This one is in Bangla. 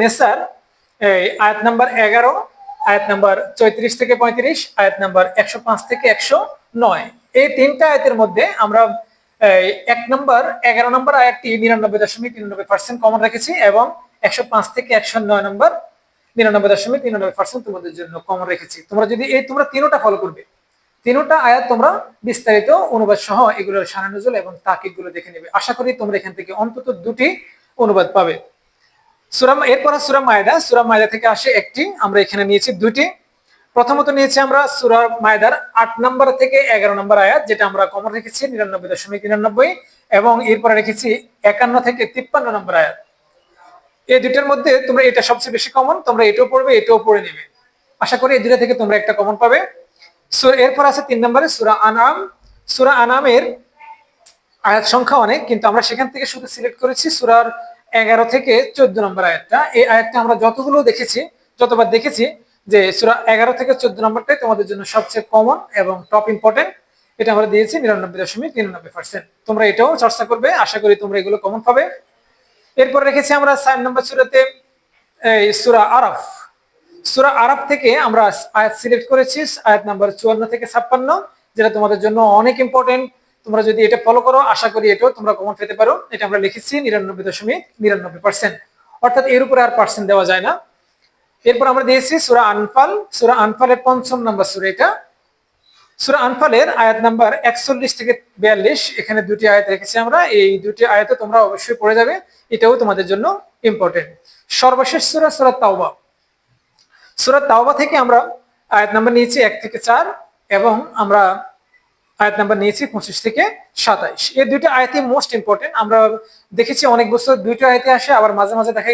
নেসার, এই আয়াত নাম্বার এগারো, আয়াত নাম্বার চৌত্রিশ থেকে পঁয়ত্রিশ, আয়াত নাম্বার একশো পাঁচ থেকে একশো নয়। এই তিনটা আয়াতের মধ্যে আমরা এক নম্বর, এগারো নম্বর আয়াতটি নিরানব্বই দশমিক নিরানব্বই পার্সেন্ট কমন রেখেছি এবং একশো পাঁচ থেকে একশো নয় নম্বর নিরানব্বই দশমিক নিরানব্বই পার্সেন্ট তোমাদের জন্য কমন রেখেছি। তোমরা যদি এই, তোমরা তিনোটা ফলো করবে। তিনোটা আয়াত তোমরা বিস্তারিত অনুবাদ সহ এগুলোর সানানুজুল এবং তাকিদগুলো দেখে নেবে। আশা করি তোমরা এখান থেকে অন্তত দুটি অনুবাদ পাবে। সুরাম এরপর সুরা মায়দা। সুরা মায়দা থেকে আসে একটি। আমরা এখানে নিয়েছি দুটি প্রথমত নিয়েছি আমরা সুরা মায়দার আট নম্বর থেকে এগারো নম্বর আয়াত, যেটা আমরা কমন রেখেছি নিরানব্বই দশমিক নিরানব্বই, এবং এরপরে রেখেছি একান্ন থেকে তিপ্পান্ন নম্বর আয়াত। এই দুইটার মধ্যে তোমরা এটা সবচেয়ে বেশি কমন তোমরা এটাও পড়বে, এটাও পড়ে নেবে। আশা করি এই দুটা থেকে তোমরা একটা কমন পাবে। এরপর আছে তিন নম্বরে সুরা আনাম। সুরা আনামের আয়াত সংখ্যা অনেক, কিন্তু আমরা সেখান থেকে শুধু সিলেক্ট করেছি সুরার এগারো থেকে চোদ্দ নম্বর আয়াতটা। এই আয়াতটা আমরা যতগুলো দেখেছি, যতবার দেখেছি যে সুরা এগারো থেকে চোদ্দ নম্বরটাই তোমাদের জন্য সবচেয়ে কমন এবং টপ ইম্পর্টেন্ট এটা আমরা দিয়েছি নিরানব্বই দশমিক নিরানব্বই পার্সেন্ট তোমরা এটাও চর্চা করবে, আশা করি তোমরা এগুলো কমন পাবে। এরপর রেখেছি আমরা চার নম্বর সুরাতে সুরা আরফ। সুরা আরব থেকে আমরা আয়াত সিলেক্ট করেছি, আয়াত নাম্বার চুয়ান্ন থেকে ছাপ্পান্ন, যেটা তোমাদের জন্য অনেক ইম্পর্টেন্ট তোমরা যদি এটা ফলো করো, আশা করি এটাও তোমরা কমন পেতে পারো। এটা আমরা লিখেছি নিরানব্বই দশমিক নিরানব্বই পার্সেন্ট অর্থাৎ এর উপরে আর পার্সেন্ট দেওয়া যায় না। এরপর আমরা দিয়েছি সুরা আনফাল। সুরা আনফালের পঞ্চম নাম্বার সুরা এটা। সুরা আনফালের আয়াত নাম্বার একচল্লিশ থেকে বিয়াল্লিশ। এখানে দুটি আয়াত রেখেছি আমরা। এই দুটি আয়াতে তোমরা অবশ্যই পড়ে যাবে। এটাও তোমাদের জন্য ইম্পর্টেন্ট সর্বশেষ সুরা সুরা তাওবা। সুরা তাওবা থেকে আমরা আয়াত নাম্বার নিয়েছি এক থেকে চার এবং আমরা আয়াত নাম্বার নিয়েছি পঁচিশ থেকে সাতাইশ। এই দুইটা আয়াতই মোস্ট ইম্পর্টেন্ট আমরা দেখেছি অনেক বছর দুইটা আয়াতে আসে, আবার মাঝে মাঝে দেখা